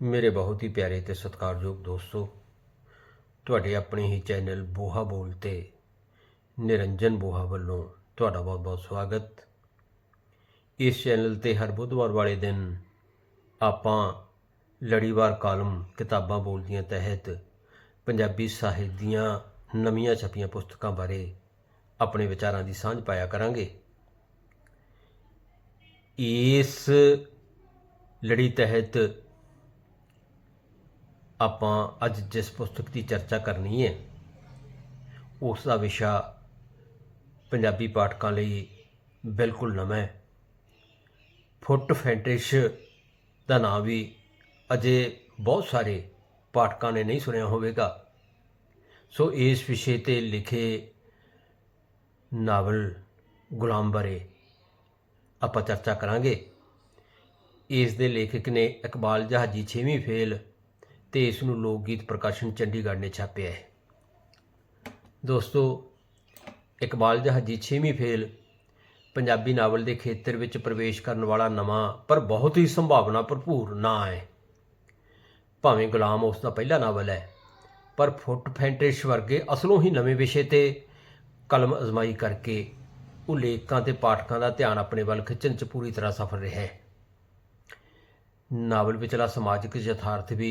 ਮੇਰੇ ਬਹੁਤ ਹੀ ਪਿਆਰੇ ਤੇ ਸਤਿਕਾਰਯੋਗ ਦੋਸਤੋ, ਤੁਹਾਡੇ ਆਪਣੇ ਹੀ ਚੈਨਲ ਬੋਹਾ ਬੋਲ ਤੇ ਨਿਰੰਜਨ ਬੋਹਾ ਵੱਲੋਂ ਤੁਹਾਡਾ ਬਹੁਤ-ਬਹੁਤ ਸਵਾਗਤ। ਇਸ ਚੈਨਲ ਤੇ ਹਰ ਬੁੱਧਵਾਰ ਵਾਲੇ ਦਿਨ ਆਪਾਂ ਲੜੀਵਾਰ ਕਾਲਮ ਕਿਤਾਬਾਂ ਬੋਲਦੀਆਂ ਤਹਿਤ ਪੰਜਾਬੀ ਸਾਹਿਤ ਦੀਆਂ ਨਵੀਆਂ ਛਪੀਆਂ ਪੁਸਤਕਾਂ ਬਾਰੇ ਆਪਣੇ ਵਿਚਾਰਾਂ ਦੀ ਸਾਂਝ ਪਾਇਆ ਕਰਾਂਗੇ। ਇਸ ਲੜੀ ਤਹਿਤ ਆਪਾਂ ਅੱਜ ਜਿਸ ਪੁਸਤਕ ਦੀ ਚਰਚਾ ਕਰਨੀ ਹੈ ਉਸ ਦਾ ਵਿਸ਼ਾ ਪੰਜਾਬੀ ਪਾਠਕਾਂ ਲਈ ਬਿਲਕੁਲ ਨਵਾਂ ਹੈ। ਫੁੱਟ ਫੈਂਟਿਸ਼ ਦਾ ਨਾਮ ਵੀ ਅਜੇ ਬਹੁਤ ਸਾਰੇ ਪਾਠਕਾਂ ਨੇ ਨਹੀਂ ਸੁਣਿਆ ਹੋਵੇਗਾ। ਸੋ ਇਸ ਵਿਸ਼ੇ ਤੇ ਲਿਖੇ ਨਾਵਲ ਗੁਲਾਮ ਬਾਰੇ ਆਪਾਂ ਚਰਚਾ ਕਰਾਂਗੇ। ਇਸ ਦੇ ਲੇਖਕ ਨੇ ਇਕਬਾਲ ਜਹਾਜੀ 6ਵੀਂ ਫੇਲ ਤੇ ਇਸ ਨੂੰ ਲੋਕ ਗੀਤ ਪ੍ਰਕਾਸ਼ਨ ਚੰਡੀਗੜ੍ਹ ਨੇ ਛਾਪਿਆ ਹੈ। ਦੋਸਤੋ, ਇਕਬਾਲ ਜਹਾਜੀ 6ਵੀਂ ਫੇਲ ਪੰਜਾਬੀ ਨਾਵਲ ਦੇ ਖੇਤਰ ਵਿੱਚ ਪ੍ਰਵੇਸ਼ ਕਰਨ ਵਾਲਾ ਨਵਾਂ ਪਰ ਬਹੁਤ ਹੀ ਸੰਭਾਵਨਾ ਭਰਪੂਰ ਨਾਂ ਹੈ। ਭਾਵੇਂ ਗੁਲਾਮ ਉਸ ਦਾ ਪਹਿਲਾ ਨਾਵਲ ਹੈ, ਪਰ ਫੁੱਟ ਫੈਂਟਿਸ਼ ਵਰਗੇ ਅਸਲੋਂ ਹੀ ਨਵੇਂ ਵਿਸ਼ੇ ਤੇ ਕਲਮ ਅਜ਼ਮਾਈ ਕਰਕੇ ਉਹ ਲੇਖਕਾਂ ਤੇ ਪਾਠਕਾਂ ਦਾ ਧਿਆਨ ਆਪਣੇ ਵੱਲ ਖਿੱਚਣ 'ਚ ਪੂਰੀ ਤਰ੍ਹਾਂ ਸਫਲ ਰਿਹਾ ਹੈ। ਨਾਵਲ ਵਿਚਲਾ ਸਮਾਜਿਕ ਯਥਾਰਥ ਵੀ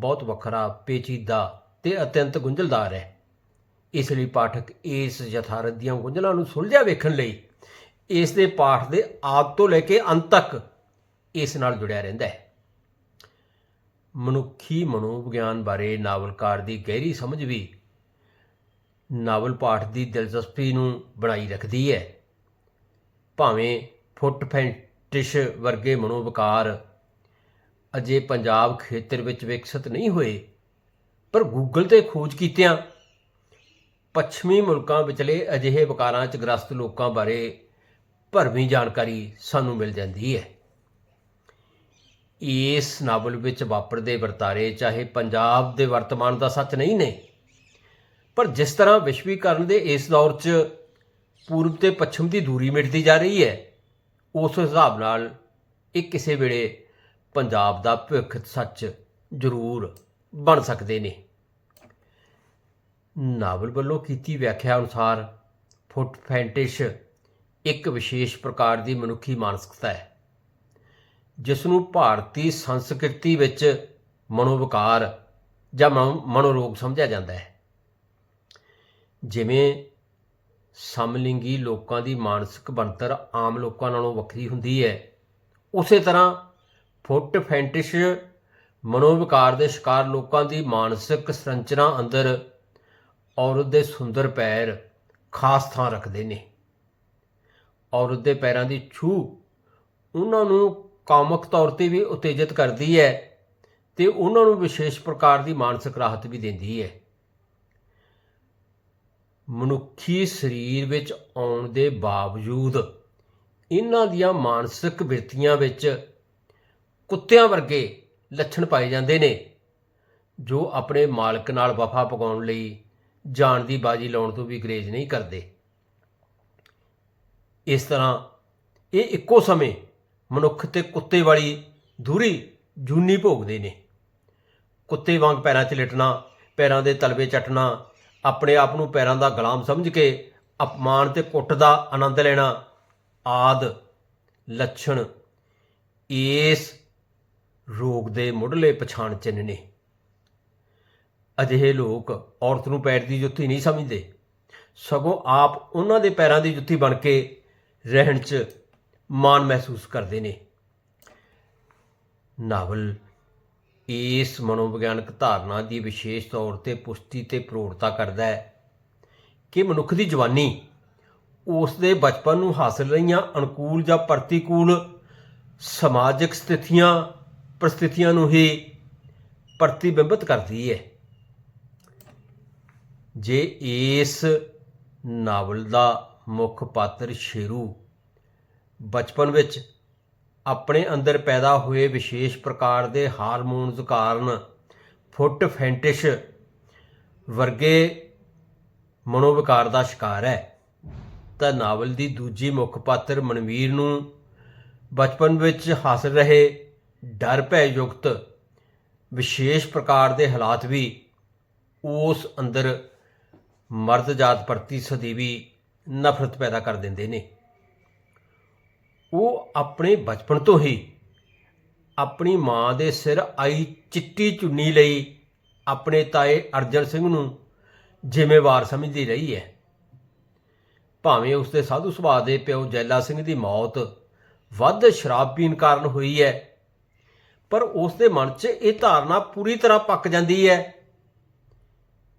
ਬਹੁਤ ਵੱਖਰਾ ਪੇਚੀਦਾ ਤੇ ਅਤਿਅੰਤ ਗੁੰਝਲਦਾਰ ਹੈ। ਇਸ ਲਈ ਪਾਠਕ ਇਸ ਯਥਾਰਥ ਦੀਆਂ ਗੁੰਝਲਾਂ ਨੂੰ ਸੁਲਝਿਆ ਵੇਖਣ ਲਈ ਇਸ ਦੇ ਪਾਠ ਦੇ ਆਦ ਤੋਂ ਲੈ ਕੇ ਅੰਤ ਤੱਕ ਇਸ ਨਾਲ ਜੁੜਿਆ ਰਹਿੰਦਾ ਹੈ। ਮਨੁੱਖੀ ਮਨੋਵਿਗਿਆਨ ਬਾਰੇ ਨਾਵਲਕਾਰ ਦੀ ਗਹਿਰੀ ਸਮਝ ਵੀ ਨਾਵਲ ਪਾਠ ਦੀ ਦਿਲਚਸਪੀ ਨੂੰ ਬਣਾਈ ਰੱਖਦੀ ਹੈ। ਭਾਵੇਂ ਫੁੱਟ ਫੈਂਟਿਸ਼ ਵਰਗੇ ਮਨੋਵਿਕਾਰ ਅਜੇ ਪੰਜਾਬ ਖੇਤਰ ਵਿੱਚ ਵਿਕਸਿਤ ਨਹੀਂ ਹੋਏ, ਪਰ ਗੂਗਲ ਤੇ ਖੋਜ ਕੀਤਿਆਂ ਪੱਛਮੀ ਮੁਲਕਾਂ ਵਿਚਲੇ ਅਜਿਹੇ ਵਕਾਰਾਂ 'ਚ ਗ੍ਰਸਤ ਲੋਕਾਂ ਬਾਰੇ ਭਰਵੀਂ ਜਾਣਕਾਰੀ ਸਾਨੂੰ ਮਿਲ ਜਾਂਦੀ ਹੈ। ਇਸ ਨਾਵਲ ਵਿੱਚ ਵਾਪਰਦੇ ਵਰਤਾਰੇ ਚਾਹੇ ਪੰਜਾਬ ਦੇ ਵਰਤਮਾਨ ਦਾ ਸੱਚ ਨਹੀਂ ਨੇ, ਪਰ ਜਿਸ ਤਰ੍ਹਾਂ ਵਿਸ਼ਵੀਕਰਨ ਦੇ ਇਸ ਦੌਰ 'ਚ ਪੂਰਬ ਤੇ ਪੱਛਮ ਦੀ ਦੂਰੀ ਮਿਟਦੀ ਜਾ ਰਹੀ ਹੈ, ਉਸ ਹਿਸਾਬ ਨਾਲ ਇਹ ਕਿਸੇ ਵੇਲੇ ਪੰਜਾਬ ਦਾ ਭਵਿੱਖ ਸੱਚ ਜ਼ਰੂਰ ਬਣ ਸਕਦੇ ਨੇ। ਨਾਵਲ ਵੱਲੋਂ ਕੀਤੀ ਵਿਆਖਿਆ ਅਨੁਸਾਰ ਫੁੱਟ ਫੈਂਟਿਸ਼ ਇੱਕ ਵਿਸ਼ੇਸ਼ ਪ੍ਰਕਾਰ ਦੀ ਮਨੁੱਖੀ ਮਾਨਸਿਕਤਾ ਹੈ ਜਿਸ ਨੂੰ ਭਾਰਤੀ ਸੰਸਕ੍ਰਿਤੀ ਵਿੱਚ ਮਨੋਵਿਕਾਰ ਜਾਂ ਮਨੋ- ਮਨੋਰੋਗ ਸਮਝਿਆ ਜਾਂਦਾ ਹੈ। ਜਿਵੇਂ ਸਮਲਿੰਗੀ ਲੋਕਾਂ ਦੀ ਮਾਨਸਿਕ ਬਣਤਰ ਆਮ ਲੋਕਾਂ ਨਾਲੋਂ ਵੱਖਰੀ ਹੁੰਦੀ ਹੈ, ਉਸੇ ਤਰ੍ਹਾਂ ਫੁੱਟ ਫੈਂਟਿਸ਼ ਮਨੋਵਿਕਾਰ ਦੇ ਸ਼ਿਕਾਰ ਲੋਕਾਂ ਦੀ ਮਾਨਸਿਕ ਸੰਰਚਨਾ ਅੰਦਰ ਔਰਤ ਦੇ ਸੁੰਦਰ ਪੈਰ ਖਾਸ ਥਾਂ ਰੱਖਦੇ ਨੇ। ਔਰਤ ਦੇ ਪੈਰਾਂ ਦੀ ਛੂਹ ਉਹਨਾਂ ਨੂੰ ਕਾਮਕ ਤੌਰ ਤੇ ਵੀ ਉਤੇਜਿਤ ਕਰਦੀ ਹੈ ਤੇ ਉਹਨਾਂ ਨੂੰ ਵਿਸ਼ੇਸ਼ ਪ੍ਰਕਾਰ ਦੀ ਮਾਨਸਿਕ ਰਾਹਤ ਵੀ ਦਿੰਦੀ ਹੈ। ਮਨੁੱਖੀ ਸਰੀਰ ਵਿੱਚ ਆਉਣ ਦੇ ਬਾਵਜੂਦ ਇਹਨਾਂ ਦੀਆਂ ਮਾਨਸਿਕ ਬਿਰਤੀਆਂ ਵਿੱਚ ਕੁੱਤਿਆਂ ਵਰਗੇ ਲੱਛਣ ਪਾਏ ਜਾਂਦੇ ਨੇ, ਜੋ ਆਪਣੇ ਮਾਲਕ ਨਾਲ ਵਫਾ ਪਕਾਉਣ ਲਈ ਜਾਨ ਦੀ ਬਾਜੀ ਲਾਉਣ ਤੋਂ ਵੀ ਗਰੇਜ ਨਹੀਂ ਕਰਦੇ। ਇਸ ਤਰ੍ਹਾਂ ਇਹ ਇੱਕੋ ਸਮੇਂ ਮਨੁੱਖ ਤੇ ਕੁੱਤੇ ਵਾਲੀ ਦੂਰੀ ਜੂਨੀ ਭੋਗਦੇ ਨੇ। ਕੁੱਤੇ ਵਾਂਗ ਪੈਰਾਂ 'ਚ ਲਿਟਣਾ, ਪੈਰਾਂ ਦੇ ਤਲਵੇ ਚੱਟਣਾ, ਆਪਣੇ ਆਪ ਨੂੰ ਪੈਰਾਂ ਦਾ ਗੁਲਾਮ ਸਮਝ ਕੇ ਅਪਮਾਨ ਤੇ ਕੁੱਟ ਦਾ ਆਨੰਦ ਲੈਣਾ ਆਦ ਲੱਛਣ ਇਸ ਰੋਗ ਦੇ ਮੁੱਢਲੇ ਪਛਾਣ ਚਿੰਨ੍ਹ ਨੇ। ਅਜਿਹੇ ਲੋਕ ਔਰਤ ਨੂੰ ਪੈਰ ਦੀ ਜੁੱਤੀ ਨਹੀਂ ਸਮਝਦੇ। ਸਗੋਂ ਆਪ ਉਹਨਾਂ ਦੇ ਪੈਰਾਂ ਦੀ ਜੁੱਤੀ ਬਣ ਕੇ ਰਹਿਣ 'ਚ ਮਾਣ ਮਹਿਸੂਸ ਕਰਦੇ ਨੇ। ਨਾਵਲ ਇਸ ਮਨੋਵਿਗਿਆਨਕ ਧਾਰਨਾ ਦੀ ਵਿਸ਼ੇਸ਼ ਤੌਰ ਤੇ ਪੁਸ਼ਟੀ ਤੇ ਪ੍ਰੋੜਤਾ ਕਰਦਾ ਹੈ ਕਿ ਮਨੁੱਖ ਦੀ ਜਵਾਨੀ ਉਸ ਦੇ ਬਚਪਨ ਨੂੰ ਹਾਸਲ ਰਹੀਆਂ ਅਨੁਕੂਲ ਜਾਂ ਪ੍ਰਤੀਕੂਲ ਸਮਾਜਿਕ ਸਥਿਤੀਆਂ ਪ੍ਰਸਥਿਤੀਆਂ ਨੂੰ ਹੀ ਪ੍ਰਤੀਬਿੰਬਿਤ ਕਰਦੀ ਹੈ। ਜੇ ਇਸ ਨਾਵਲ ਦਾ ਮੁੱਖ ਪਾਤਰ ਸ਼ੇਰੂ ਬਚਪਨ ਵਿੱਚ ਆਪਣੇ ਅੰਦਰ ਪੈਦਾ ਹੋਏ ਵਿਸ਼ੇਸ਼ ਪ੍ਰਕਾਰ ਦੇ ਹਾਰਮੋਨਸ ਕਾਰਨ ਫੁੱਟ ਫੈਂਟਿਸ਼ ਵਰਗੇ ਮਨੋਵਿਕਾਰ ਦਾ ਸ਼ਿਕਾਰ ਹੈ, ਤਾਂ ਨਾਵਲ ਦੀ ਦੂਜੀ ਮੁੱਖ ਪਾਤਰ ਮਨਵੀਰ ਨੂੰ ਬਚਪਨ ਵਿੱਚ ਹਾਸਲ ਰਹੇ ਡਰ ਭੈ ਯੁਕਤ ਵਿਸ਼ੇਸ਼ ਪ੍ਰਕਾਰ ਦੇ ਹਾਲਾਤ ਵੀ ਉਸ ਅੰਦਰ ਮਰਦ ਜਾਤ ਪ੍ਰਤੀ ਸਦੀਵੀ ਨਫ਼ਰਤ ਪੈਦਾ ਕਰ ਦਿੰਦੇ ਨੇ। ਉਹ ਆਪਣੇ ਬਚਪਨ ਤੋਂ ਹੀ ਆਪਣੀ ਮਾਂ ਦੇ ਸਿਰ ਆਈ ਚਿੱਟੀ ਚੁੰਨੀ ਲਈ ਆਪਣੇ ਤਾਏ ਅਰਜਨ ਸਿੰਘ ਨੂੰ ਜ਼ਿੰਮੇਵਾਰ ਸਮਝਦੀ ਰਹੀ ਹੈ। ਭਾਵੇਂ ਉਸ ਦੇ ਸਾਧੂ ਸੁਭਾਅ ਦੇ ਪਿਓ ਜੈਲਾ ਸਿੰਘ ਦੀ ਮੌਤ ਵੱਧ ਸ਼ਰਾਬ ਪੀਣ ਕਾਰਨ ਹੋਈ ਹੈ ਪਰ ਉਸ ਦੇ ਮਨ 'ਚ ਇਹ ਧਾਰਨਾ ਪੂਰੀ ਤਰ੍ਹਾਂ ਪੱਕ ਜਾਂਦੀ ਹੈ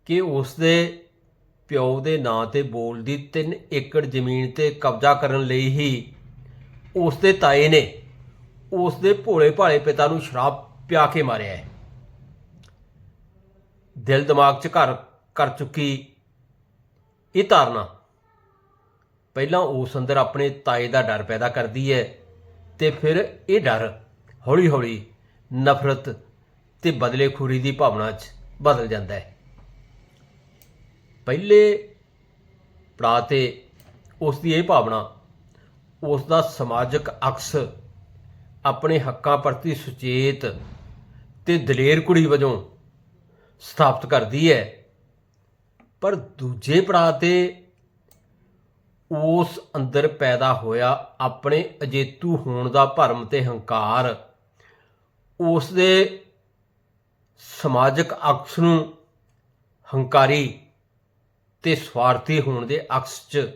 ਕਿ ਉਸ ਦੇ ਪਿਓ ਦੇ ਨਾਂ ਤੇ ਬੋਲਦੀ 3 ਏਕੜ ਜ਼ਮੀਨ ਤੇ ਕਬਜ਼ਾ ਕਰਨ ਲਈ ਹੀ ਉਸ ਦੇ ਤਾਏ ਨੇ ਉਸ ਦੇ ਭੋਲੇ ਭਾਲੇ ਪਿਤਾ ਨੂੰ ਸ਼ਰਾਬ ਪਿਆ ਕੇ ਮਾਰਿਆ ਹੈ। ਦਿਲ ਦਿਮਾਗ 'ਚ ਘਰ ਕਰ ਚੁੱਕੀ ਇਹ ਧਾਰਨਾ ਪਹਿਲਾਂ ਉਸ ਅੰਦਰ ਆਪਣੇ ਤਾਏ ਦਾ ਡਰ ਪੈਦਾ ਕਰਦੀ ਹੈ ਤੇ ਫਿਰ ਇਹ ਡਰ ਹੌਲੀ-ਹੌਲੀ ਨਫ਼ਰਤ ਤੇ ਬਦਲੇਖੋਰੀ ਦੀ ਭਾਵਨਾ 'ਚ ਬਦਲ ਜਾਂਦਾ ਹੈ। ਪਹਿਲੇ ਪੜਾਅ ਤੇ ਉਸ ਦੀ ਇਹ ਭਾਵਨਾ, ਉਸ ਦਾ ਸਮਾਜਿਕ ਅਕਸ ਆਪਣੇ ਹੱਕਾਂ ਪ੍ਰਤੀ ਸੁਚੇਤ ਤੇ ਦਲੇਰ ਕੁੜੀ ਵਜੋਂ ਸਥਾਪਿਤ ਕਰਦੀ ਹੈ। ਪਰ ਦੂਜੇ ਪੜਾਅ ਤੇ ਉਸ ਅੰਦਰ ਪੈਦਾ ਹੋਇਆ ਆਪਣੇ ਅਜੇਤੂ ਹੋਣ ਦਾ ਭਰਮ ਤੇ ਹੰਕਾਰ ਉਸ ਦੇ ਸਮਾਜਿਕ ਅਕਸ ਨੂੰ ਹੰਕਾਰੀ ਤੇ ਸਵਾਰਥੀ ਹੋਣ ਦੇ ਅਕਸ 'ਚ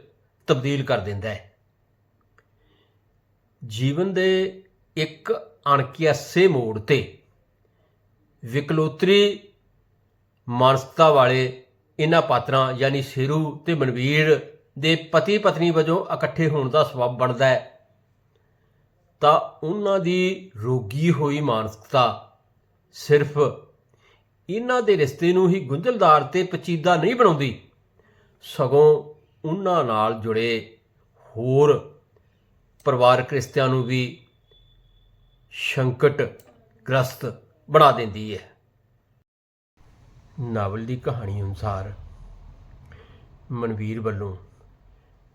ਤਬਦੀਲ ਕਰ ਦਿੰਦਾ ਹੈ। ਜੀਵਨ ਦੇ ਇੱਕ ਅਣਕਿਆਸੇ ਮੋੜ ਤੇ ਵਿਕਲੋਤਰੀ ਮਾਨਸਿਕਤਾ ਵਾਲੇ ਇਹਨਾਂ ਪਾਤਰਾਂ ਯਾਨੀ ਸ਼ੇਰੂ ਤੇ ਮਨਵੀਰ ਦੇ ਪਤੀ ਪਤਨੀ ਵਜੋਂ ਇਕੱਠੇ ਹੋਣ ਦਾ ਸਬਬ ਬਣਦਾ ਹੈ। ਤਾਂ ਉਹਨਾਂ ਦੀ ਰੋਗੀ ਹੋਈ ਮਾਨਸਿਕਤਾ ਸਿਰਫ ਇਹਨਾਂ ਦੇ ਰਿਸ਼ਤੇ ਨੂੰ ਹੀ ਗੁੰਝਲਦਾਰ ਤੇ ਪਚੀਦਾ ਨਹੀਂ ਬਣਾਉਂਦੀ, ਸਗੋਂ ਉਹਨਾਂ ਨਾਲ ਜੁੜੇ ਹੋਰ ਪਰਿਵਾਰਕ ਰਿਸ਼ਤਿਆਂ ਨੂੰ ਵੀ ਸੰਕਟ ਗ੍ਰਸਤ ਬਣਾ ਦਿੰਦੀ ਹੈ। ਨਾਵਲ ਦੀ ਕਹਾਣੀ ਅਨੁਸਾਰ ਮਨਵੀਰ ਵੱਲੋਂ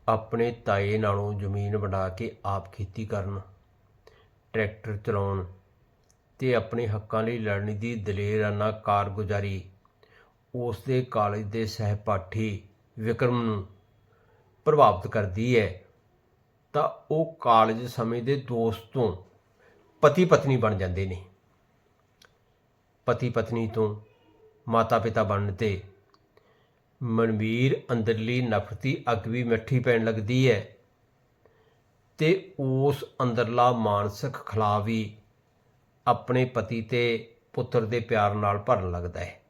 ਆਪਣੇ ਤਾਏ ਨਾਲੋਂ ਜ਼ਮੀਨ ਬਣਾ ਕੇ ਆਪ ਖੇਤੀ ਕਰਨ ਟਰੈਕਟਰ ਚਲਾਉਣ ਤੇ ਆਪਣੇ ਹੱਕਾਂ ਲਈ ਲੜਨ ਦੀ ਦਲੇਰਾਨਾ ਕਾਰਗੁਜ਼ਾਰੀ। ਉਸ ਦੇ ਕਾਲਜ ਦੇ ਸਹਿਪਾਠੀ ਵਿਕਰਮ ਨੂੰ ਪ੍ਰਭਾਵਿਤ ਕਰਦੀ ਹੈ। ਤਾਂ ਉਹ ਕਾਲਜ ਸਮੇਂ ਦੇ ਦੋਸਤ ਤੋਂ ਪਤੀ ਪਤਨੀ ਬਣ ਜਾਂਦੇ ਨੇ। ਪਤੀ ਪਤਨੀ ਤੋਂ ਮਾਤਾ ਪਿਤਾ ਬਣਨ ਤੇ ਮਨਵੀਰ ਅੰਦਰਲੀ ਨਫ਼ਰਤੀ ਅੱਗ ਵੀ ਮਿੱਠੀ ਪੈਣ ਲੱਗਦੀ ਹੈ। ਤੇ ਉਸ ਅੰਦਰਲਾ ਮਾਨਸਿਕ ਖਲਾ ਵੀ ਆਪਣੇ ਪਤੀ ਤੇ ਪੁੱਤਰ ਦੇ ਪਿਆਰ ਨਾਲ ਭਰਨ ਲੱਗਦਾ ਹੈ।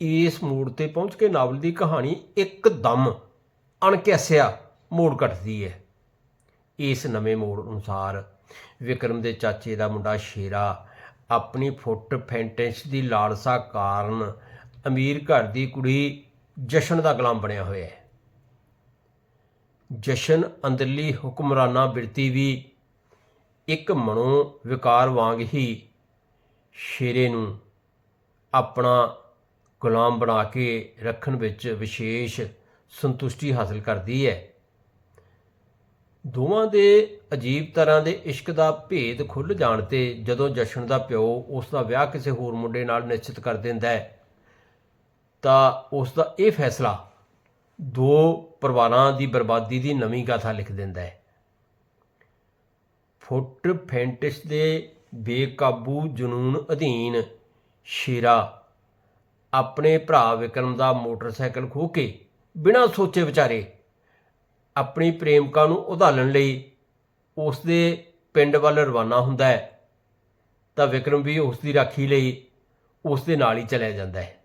ਇਸ ਮੋੜ ਤੇ ਪਹੁੰਚ ਕੇ ਨਾਵਲ ਦੀ ਕਹਾਣੀ ਇੱਕਦਮ ਅਣਕਿਆਸਿਆ ਮੋੜ ਕੱਟਦੀ ਹੈ। ਇਸ ਨਵੇਂ ਮੋੜ ਅਨੁਸਾਰ ਵਿਕਰਮ ਦੇ ਚਾਚੇ ਦਾ ਮੁੰਡਾ ਸ਼ੇਰਾ ਆਪਣੀ ਫੁੱਟ ਫੈਂਟੈਂਸ ਦੀ ਲਾਲਸਾ ਕਾਰਨ ਅਮੀਰ ਘਰ ਦੀ ਕੁੜੀ ਜਸ਼ਨ ਦਾ ਗੁਲਾਮ ਬਣਿਆ ਹੋਇਆ ਹੈ। ਜਸ਼ਨ ਅੰਦਰਲੀ ਹੁਕਮਰਾਨਾ ਬਿਰਤੀ ਵੀ ਇੱਕ ਮਨੋ ਵਿਕਾਰ ਵਾਂਗ ਹੀ ਸ਼ੇਰੇ ਨੂੰ ਆਪਣਾ ਗੁਲਾਮ ਬਣਾ ਕੇ ਰੱਖਣ ਵਿੱਚ ਵਿਸ਼ੇਸ਼ ਸੰਤੁਸ਼ਟੀ ਹਾਸਲ ਕਰਦੀ ਹੈ। ਦੋਵਾਂ ਦੇ ਅਜੀਬ ਤਰ੍ਹਾਂ ਦੇ ਇਸ਼ਕ ਦਾ ਭੇਦ ਖੁੱਲ ਜਾਣ ਤੇ ਜਦੋਂ ਜਸ਼ਨ ਦਾ ਪਿਓ ਉਸ ਦਾ ਵਿਆਹ ਕਿਸੇ ਹੋਰ ਮੁੰਡੇ ਨਾਲ ਨਿਸ਼ਚਿਤ ਕਰ ਦਿੰਦਾ ਹੈ, ਤਾਂ ਉਸ ਦਾ ਇਹ ਫੈਸਲਾ ਦੋ ਪਰਿਵਾਰਾਂ ਦੀ ਬਰਬਾਦੀ ਦੀ ਨਵੀਂ ਗਾਥਾ ਲਿਖ ਦਿੰਦਾ ਹੈ। ਫੁੱਟ ਫੈਂਟਿਸ ਦੇ ਬੇਕਾਬੂ ਜਨੂਨ ਅਧੀਨ ਸ਼ੇਰਾ ਆਪਣੇ ਭਰਾ ਵਿਕਰਮ ਦਾ ਮੋਟਰਸਾਈਕਲ ਖੋਹ ਕੇ ਬਿਨਾਂ ਸੋਚੇ ਵਿਚਾਰੇ ਆਪਣੀ ਪ੍ਰੇਮਿਕਾ ਨੂੰ ਉਧਾਲਣ ਲਈ ਉਸ ਦੇ ਪਿੰਡ ਵੱਲ ਰਵਾਨਾ ਹੁੰਦਾ ਹੈ, ਤਾਂ ਵਿਕਰਮ ਵੀ ਉਸ ਦੀ ਰਾਖੀ ਲਈ ਉਸ ਦੇ ਨਾਲ ਹੀ ਚਲਿਆ ਜਾਂਦਾ ਹੈ।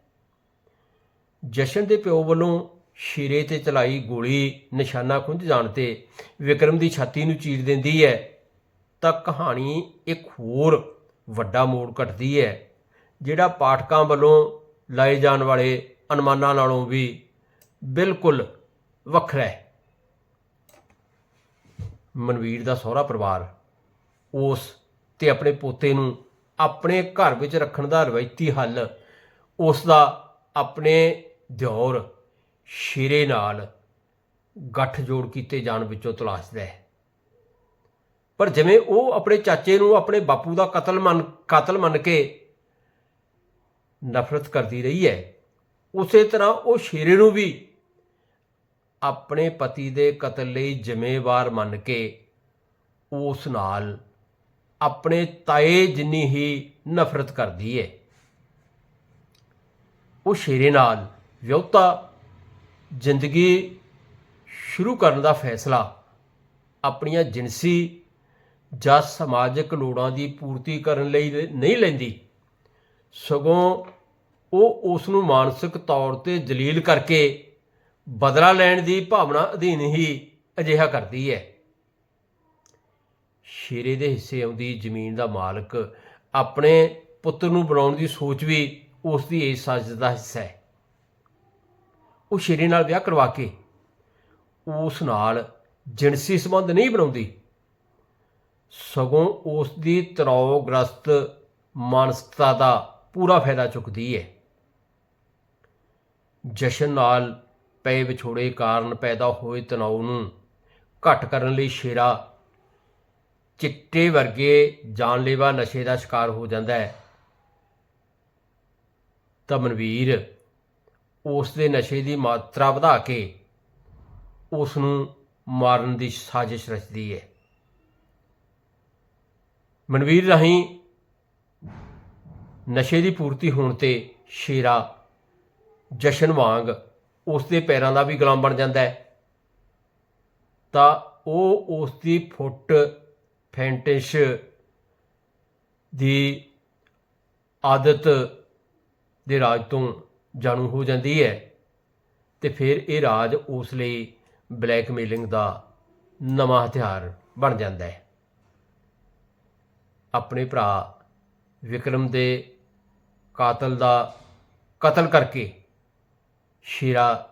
ਜਸ਼ਨ ਦੇ ਪਿਓ ਵੱਲੋਂ ਸ਼ੀਰੇ ਤੇ ਚਲਾਈ ਗੋਲੀ ਨਿਸ਼ਾਨਾ ਖੁੰਝ ਜਾਣ ਤੇ ਵਿਕਰਮ ਦੀ ਛਾਤੀ ਨੂੰ ਚੀਰ ਦਿੰਦੀ ਹੈ ਤਾਂ ਕਹਾਣੀ ਇੱਕ ਹੋਰ ਵੱਡਾ ਮੋੜ ਕੱਟਦੀ ਹੈ ਜਿਹੜਾ ਪਾਠਕਾਂ ਵੱਲੋਂ ਲਾਏ ਜਾਣ ਵਾਲੇ ਅਨੁਮਾਨਾਂ ਨਾਲੋਂ ਵੀ ਬਿਲਕੁਲ ਵੱਖਰਾ ਹੈ ਮਨਵੀਰ ਦਾ ਸਹੁਰਾ ਪਰਿਵਾਰ ਉਸ ਤੇ ਆਪਣੇ ਪੋਤੇ ਨੂੰ ਆਪਣੇ ਘਰ ਵਿੱਚ ਰੱਖਣ ਦਾ ਰਵਾਇਤੀ ਹੱਲ, ਉਸ ਦਾ ਆਪਣੇ ਦਿਓਰ ਸ਼ੇਰੇ ਨਾਲ ਗੱਠਜੋੜ ਕੀਤੇ ਜਾਣ ਵਿੱਚੋਂ ਤਲਾਸ਼ਦਾ ਹੈ। ਪਰ ਜਿਵੇਂ ਉਹ ਆਪਣੇ ਚਾਚੇ ਨੂੰ ਆਪਣੇ ਬਾਪੂ ਦਾ ਕਤਲ ਮੰਨ ਕਤਲ ਮੰਨ ਕੇ ਨਫ਼ਰਤ ਕਰਦੀ ਰਹੀ ਹੈ, ਉਸੇ ਤਰ੍ਹਾਂ ਉਹ ਸ਼ੇਰੇ ਨੂੰ ਵੀ ਆਪਣੇ ਪਤੀ ਦੇ ਕਤਲ ਲਈ ਜ਼ਿੰਮੇਵਾਰ ਮੰਨ ਕੇ ਉਸ ਨਾਲ ਆਪਣੇ ਤਾਏ ਜਿੰਨੀ ਹੀ ਨਫ਼ਰਤ ਕਰਦੀ ਹੈ, ਉਹ ਸ਼ੇਰੇ ਨਾਲ ਵਿਆਹੁਤਾ ਜ਼ਿੰਦਗੀ ਸ਼ੁਰੂ ਕਰਨ ਦਾ ਫੈਸਲਾ ਆਪਣੀਆਂ ਜਿਨਸੀ ਜਾਂ ਸਮਾਜਿਕ ਲੋੜਾਂ ਦੀ ਪੂਰਤੀ ਕਰਨ ਲਈ ਨਹੀਂ ਲੈਂਦੀ। ਸਗੋਂ ਉਹ ਉਸ ਨੂੰ ਮਾਨਸਿਕ ਤੌਰ ਤੇ ਜਲੀਲ ਕਰਕੇ ਬਦਲਾ ਲੈਣ ਦੀ ਭਾਵਨਾ ਅਧੀਨ ਹੀ ਅਜਿਹਾ ਕਰਦੀ ਹੈ। ਸ਼ੇਰੇ ਦੇ ਹਿੱਸੇ ਆਉਂਦੀ ਜ਼ਮੀਨ ਦਾ ਮਾਲਕ ਆਪਣੇ ਪੁੱਤਰ ਨੂੰ ਬਣਾਉਣ ਦੀ ਸੋਚ ਵੀ ਉਸ ਦੀ ਇਸ ਸਾਜ਼ਿਸ਼ ਦਾ ਹਿੱਸਾ ਹੈ। ਉਹ ਸ਼ੇਰੇ ਨਾਲ ਵਿਆਹ ਕਰਵਾ ਕੇ ਉਸ ਨਾਲ ਜਿਨਸੀ ਸੰਬੰਧ ਨਹੀਂ ਬਣਾਉਂਦੀ। ਸਗੋਂ ਉਸ ਦੀ ਤਣਾਅਗ੍ਰਸਤ ਮਾਨਸਿਕਤਾ ਦਾ ਪੂਰਾ ਫਾਇਦਾ ਚੁੱਕਦੀ ਹੈ ਜਸ਼ਨ ਨਾਲ ਪਏ ਵਿਛੋੜੇ ਕਾਰਨ ਪੈਦਾ ਹੋਏ ਤਣਾਅ ਨੂੰ ਘਟ ਕਰਨ ਲਈ ਸ਼ੇਰਾ ਚਿੱਟੇ ਵਰਗੇ ਜਾਨਲੇਵਾ ਨਸ਼ੇ ਦਾ ਸ਼ਿਕਾਰ ਹੋ ਜਾਂਦਾ ਹੈ। ਤਾਂ ਮਨਵੀਰ ਉਸ ਦੇ ਨਸ਼ੇ ਦੀ ਮਾਤਰਾ ਵਧਾ ਕੇ ਉਸ ਨੂੰ ਮਾਰਨ ਦੀ ਸਾਜ਼ਿਸ਼ ਰਚਦੀ ਹੈ। ਮਨਵੀਰ ਰਾਹੀਂ ਨਸ਼ੇ ਦੀ ਪੂਰਤੀ ਹੋਣ ਤੇ ਸ਼ੇਰਾ ਜਸ਼ਨ ਵਾਂਗ ਉਸ ਦੇ ਪੈਰਾਂ ਦਾ ਵੀ ਗੁਲਾਮ ਬਣ ਜਾਂਦਾ ਹੈ। ਤਾਂ ਉਹ ਉਸ ਦੀ ਫੁੱਟ ਫੈਂਟਿਸ਼ ਦੀ ਆਦਤ ਦੇ ਰਾਜ ਤੋਂ ਜਾਣੂ ਹੋ ਜਾਂਦੀ ਹੈ ਤੇ ਫਿਰ ਇਹ ਰਾਜ ਉਸ ਲਈ ਬਲੈਕਮੇਲਿੰਗ ਦਾ ਨਵਾਂ ਹਥਿਆਰ ਬਣ ਜਾਂਦਾ ਹੈ। ਆਪਣੇ ਭਰਾ ਵਿਕਰਮ ਦੇ ਕਾਤਲ ਦਾ ਕਤਲ ਕਰਕੇ ਸ਼ੀਰਾ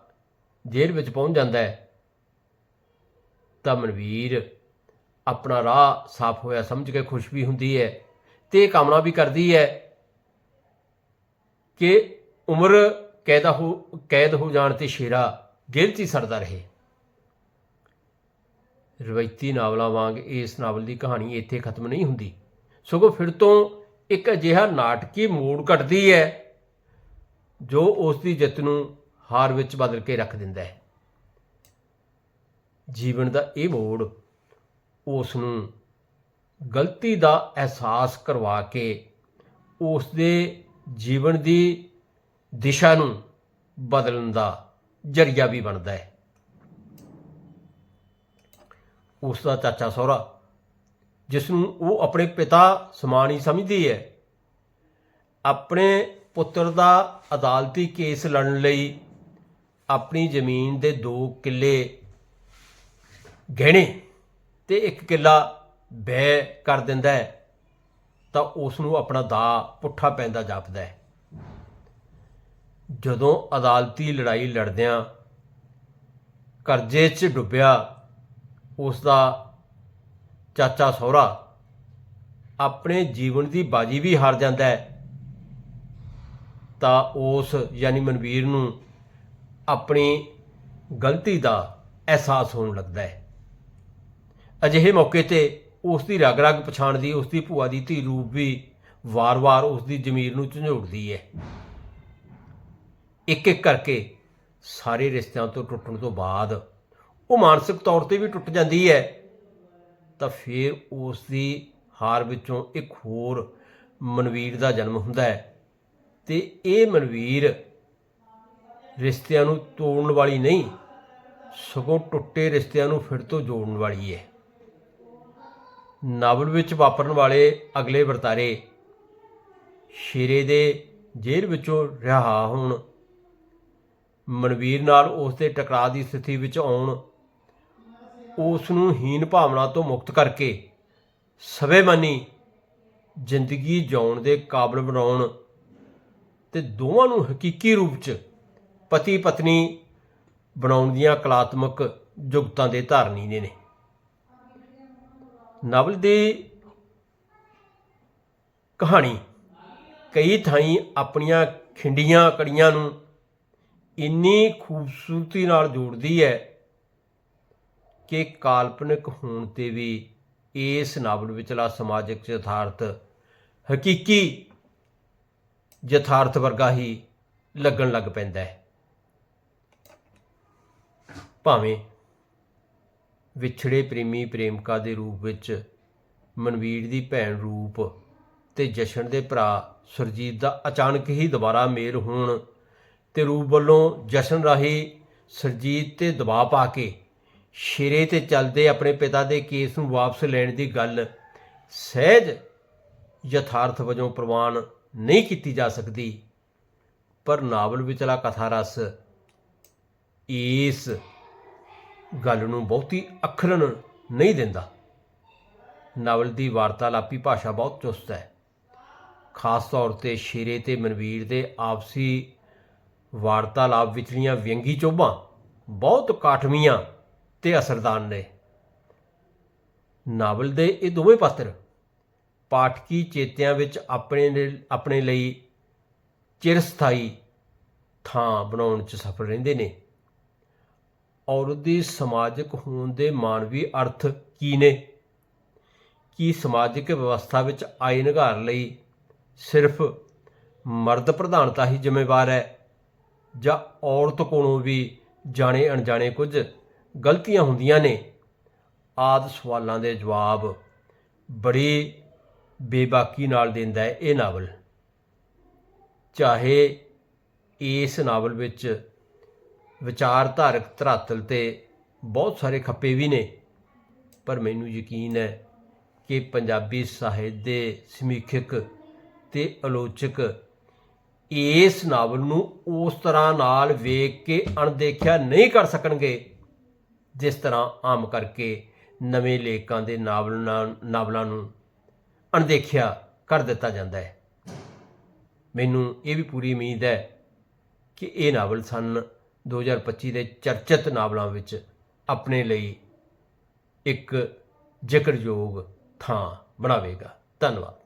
ਜੇਲ੍ਹ ਵਿੱਚ ਪਹੁੰਚ ਜਾਂਦਾ ਹੈ। ਤਾਂ ਮਨਵੀਰ ਆਪਣਾ ਰਾਹ ਸਾਫ਼ ਹੋਇਆ ਸਮਝ ਕੇ ਖੁਸ਼ ਵੀ ਹੁੰਦੀ ਹੈ ਤੇ ਇਹ ਕਾਮਨਾ ਵੀ ਕਰਦੀ ਹੈ ਕਿ ਉਮਰ ਕੈਦਾ ਹੋ, ਕੈਦ ਹੋ ਜਾਣ ਤੇ ਸ਼ੇਰਾ ਜੇਲ੍ਹ 'ਚ ਹੀ ਸੜਦਾ ਰਹੇ। ਰਵਾਇਤੀ ਨਾਵਲਾਂ ਵਾਂਗ ਇਸ ਨਾਵਲ ਦੀ ਕਹਾਣੀ ਇੱਥੇ ਖਤਮ ਨਹੀਂ ਹੁੰਦੀ। ਸਗੋਂ ਫਿਰ ਤੋਂ ਇੱਕ ਅਜਿਹਾ ਨਾਟਕੀ ਮੋੜ ਘਟਦੀ ਹੈ, ਜੋ ਉਸ ਦੀ ਜਿੱਤ ਨੂੰ ਹਾਰ ਵਿੱਚ ਬਦਲ ਕੇ ਰੱਖ ਦਿੰਦਾ ਹੈ। ਜੀਵਨ ਦਾ ਇਹ ਮੋੜ ਉਸ ਨੂੰ ਗਲਤੀ ਦਾ ਅਹਿਸਾਸ ਕਰਵਾ ਕੇ ਉਸ ਦੇ ਜੀਵਨ ਦੀ ਦਿਸ਼ਾ ਨੂੰ ਬਦਲਣ ਦਾ ਜਰੀਆ ਵੀ ਬਣਦਾ ਹੈ। ਉਸ ਦਾ ਚਾਚਾ ਸਹੁਰਾ, ਜਿਸ ਨੂੰ ਉਹ ਆਪਣੇ ਪਿਤਾ ਸਮਾਨ ਹੀ ਸਮਝਦੀ ਹੈ, ਆਪਣੇ ਪੁੱਤਰ ਦਾ ਅਦਾਲਤੀ ਕੇਸ ਲੜਨ ਲਈ ਆਪਣੀ ਜ਼ਮੀਨ ਦੇ 2 ਕਿੱਲੇ ਗਹਿਣੇ ਤੇ ਇੱਕ ਕਿੱਲਾ ਬੈ ਕਰ ਦਿੰਦਾ ਹੈ, ਤਾਂ ਉਸ ਨੂੰ ਆਪਣਾ ਦਾ ਪੁੱਠਾ ਪੈਂਦਾ ਜਾਪਦਾ ਹੈ। ਜਦੋਂ ਅਦਾਲਤੀ ਲੜਾਈ ਲੜਦਿਆਂ ਕਰਜ਼ੇ 'ਚ ਡੁੱਬਿਆ ਉਸ ਦਾ ਚਾਚਾ ਸਹੁਰਾ ਆਪਣੇ ਜੀਵਨ ਦੀ ਬਾਜੀ ਵੀ ਹਾਰ ਜਾਂਦਾ ਹੈ, ਤਾਂ ਉਸ ਯਾਨੀ ਮਨਵੀਰ ਨੂੰ ਆਪਣੀ ਗਲਤੀ ਦਾ ਅਹਿਸਾਸ ਹੋਣ ਲੱਗਦਾ ਹੈ। ਅਜਿਹੇ ਮੌਕੇ ਤੇ ਉਸ ਦੀ ਰਗ ਰਗ ਪਛਾਣ ਦੀ ਉਸ ਦੀ ਭੂਆ ਦੀ ਧੀ ਰੂਪ ਵੀ ਵਾਰ-ਵਾਰ ਉਸ ਦੀ ਜ਼ਮੀਰ ਨੂੰ ਝੰਜੋੜਦੀ ਹੈ। ਇੱਕ ਇੱਕ ਕਰਕੇ ਸਾਰੇ ਰਿਸ਼ਤਿਆਂ ਤੋਂ ਟੁੱਟਣ ਤੋਂ ਬਾਅਦ ਉਹ ਮਾਨਸਿਕ ਤੌਰ ਤੇ ਵੀ ਟੁੱਟ ਜਾਂਦੀ ਹੈ, ਤਾਂ ਫਿਰ ਉਸ ਦੀ ਹਾਰ ਵਿੱਚੋਂ ਇੱਕ ਹੋਰ ਮਨਵੀਰ ਦਾ ਜਨਮ ਹੁੰਦਾ ਹੈ। ਤੇ ਇਹ ਮਨਵੀਰ ਰਿਸ਼ਤਿਆਂ ਨੂੰ ਤੋੜਨ ਵਾਲੀ ਨਹੀਂ, ਸਗੋਂ ਟੁੱਟੇ ਰਿਸ਼ਤਿਆਂ ਨੂੰ ਫਿਰ ਤੋਂ ਜੋੜਨ ਵਾਲੀ ਹੈ। ਨਾਵਲ ਵਿੱਚ ਵਾਪਰਨ ਵਾਲੇ ਅਗਲੇ ਵਰਤਾਰੇ, ਸ਼ੇਰੇ ਦੇ ਜੇਲ੍ਹ ਵਿੱਚੋਂ ਰਿਹਾ ਹੋਣ ਮਨਵੀਰ ਨਾਲ ਉਸ ਦੇ ਟਕਰਾਅ ਦੀ ਸਥਿਤੀ ਵਿੱਚ ਆਉਣ ਉਸ ਨੂੰ ਹੀਨ ਭਾਵਨਾ ਤੋਂ ਮੁਕਤ ਕਰਕੇ ਸਵੈਮਾਨੀ ਜ਼ਿੰਦਗੀ ਜਿਉਣ ਦੇ ਕਾਬਲ ਬਣਾਉਣ ਤੇ ਦੋਵਾਂ ਨੂੰ ਹਕੀਕੀ ਰੂਪ 'ਚ ਪਤੀ ਪਤਨੀ ਬਣਾਉਣ ਦੀਆਂ ਕਲਾਤਮਕ ਜੁਗਤਾਂ ਦੇ ਧਾਰਨੀ ਨੇ ਨੇ। ਨਾਵਲ ਦੀ ਕਹਾਣੀ ਕਈ ਥਾਈਂ ਆਪਣੀਆਂ ਖਿੰਡੀਆਂ ਕੜੀਆਂ ਨੂੰ ਇੰਨੀ ਖੂਬਸੂਰਤੀ ਨਾਲ ਜੋੜਦੀ ਹੈ ਕਿ ਕਾਲਪਨਿਕ ਹੋਣ ਤੇ ਵੀ ਇਸ ਨਾਵਲ ਵਿਚਲਾ ਸਮਾਜਿਕ ਯਥਾਰਥ ਹਕੀਕੀ ਯਥਾਰਥ ਵਰਗਾ ਹੀ ਲੱਗਣ ਲੱਗ ਪੈਂਦਾ ਹੈ। ਭਾਵੇਂ ਵਿਛੜੇ ਪ੍ਰੇਮੀ ਪ੍ਰੇਮਿਕਾ ਦੇ ਰੂਪ ਵਿੱਚ ਮਨਵੀਰ ਦੀ ਭੈਣ ਰੂਪ ਤੇ ਜਸ਼ਨ ਦੇ ਭਰਾ ਸੁਰਜੀਤ ਦਾ ਅਚਾਨਕ ਹੀ ਦੁਬਾਰਾ ਮੇਲ ਹੋਣ ਤੇ ਰੂਪ ਵੱਲੋਂ ਜਸ਼ਨ ਰਾਹੀਂ ਸੁਰਜੀਤ ਤੇ ਦਬਾਅ ਪਾ ਕੇ ਸ਼ੇਰੇ ਤੇ ਚੱਲਦੇ ਆਪਣੇ ਪਿਤਾ ਦੇ ਕੇਸ ਨੂੰ ਵਾਪਸ ਲੈਣ ਦੀ ਗੱਲ ਸਹਿਜ ਯਥਾਰਥ ਵਜੋਂ ਪ੍ਰਵਾਨ ਨਹੀਂ ਕੀਤੀ ਜਾ ਸਕਦੀ। ਪਰ ਨਾਵਲ ਵਿਚਲਾ ਕਥਾ ਰਸ ਇਸ ਗੱਲ ਨੂੰ ਬਹੁਤੀ ਅਖਰਨ ਨਹੀਂ ਦਿੰਦਾ। ਨਾਵਲ ਦੀ ਵਾਰਤਾਲਾਪੀ ਭਾਸ਼ਾ ਬਹੁਤ ਚੁਸਤ ਹੈ। ਖਾਸ ਤੌਰ ਤੇ ਸ਼ੇਰੇ ਤੇ ਮਨਵੀਰ ਦੇ ਆਪਸੀ ਵਾਰਤਾਲਾਪ ਵਿਚਲੀਆਂ ਵਿਅੰਗੀ ਚੋਭਾਂ ਬਹੁਤ ਕਾਠਵੀਆਂ ਤੇ ਅਸਰਦਾਰ ਨੇ। ਨਾਵਲ ਦੇ ਇਹ ਦੋਵੇਂ ਪਾਤਰ ਪਾਠਕੀ ਚੇਤਿਆਂ ਵਿੱਚ ਆਪਣੇ ਆਪਣੇ ਲਈ ਚਿਰਸਥਾਈ ਥਾਂ ਬਣਾਉਣ 'ਚ ਸਫਲ ਰਹਿੰਦੇ ਨੇ। ਔਰਤ ਦੀ ਸਮਾਜਿਕ ਹੋਣ ਦੇ ਮਾਨਵੀ ਅਰਥ ਕੀ ਨੇ? ਕੀ ਸਮਾਜਿਕ ਵਿਵਸਥਾ ਵਿੱਚ ਆਏ ਨਿਘਾਰ ਲਈ ਸਿਰਫ ਮਰਦ ਪ੍ਰਧਾਨਤਾ ਹੀ ਜ਼ਿੰਮੇਵਾਰ ਹੈ? ਜਾਂ ਔਰਤ ਕੋਲੋਂ ਵੀ ਜਾਣੇ ਅਣਜਾਣੇ ਕੁਝ ਗਲਤੀਆਂ ਹੁੰਦੀਆਂ ਨੇ? ਆਦ ਸਵਾਲਾਂ ਦੇ ਜਵਾਬ ਬੜੀ ਬੇਬਾਕੀ ਨਾਲ ਦਿੰਦਾ ਹੈ ਇਹ ਨਾਵਲ। ਚਾਹੇ ਇਸ ਨਾਵਲ ਵਿੱਚ ਵਿਚਾਰਧਾਰਕ ਧਰਾਤਲ ਤੇ ਬਹੁਤ ਸਾਰੇ ਖੱਪੇ ਵੀ ਨੇ, ਪਰ ਮੈਨੂੰ ਯਕੀਨ ਹੈ ਕਿ ਪੰਜਾਬੀ ਸਾਹਿਤ ਦੇ ਸਮੀਖਕ ਤੇ ਆਲੋਚਕ ਇਸ ਨਾਵਲ ਨੂੰ ਉਸ ਤਰ੍ਹਾਂ ਨਾਲ ਵੇਖ ਕੇ ਅਣਦੇਖਿਆ ਨਹੀਂ ਕਰ ਸਕਣਗੇ, ਜਿਸ ਤਰ੍ਹਾਂ ਆਮ ਕਰਕੇ ਨਵੇਂ ਲੇਖਕਾਂ ਦੇ ਨਾਵਲਾਂ ਨਾਵਲਾਂ ਨੂੰ ਅਣਦੇਖਿਆ ਕਰ ਦਿੱਤਾ ਜਾਂਦਾ ਹੈ। ਮੈਨੂੰ ਇਹ ਵੀ ਪੂਰੀ ਉਮੀਦ ਹੈ ਕਿ ਇਹ ਨਾਵਲ ਸਨ 2025 ਦੇ ਚਰਚਿਤ ਨਾਵਲਾਂ ਵਿੱਚ ਆਪਣੇ ਲਈ ਇੱਕ ਜ਼ਿਕਰਯੋਗ ਥਾਂ ਬਣਾਵੇਗਾ। ਧੰਨਵਾਦ।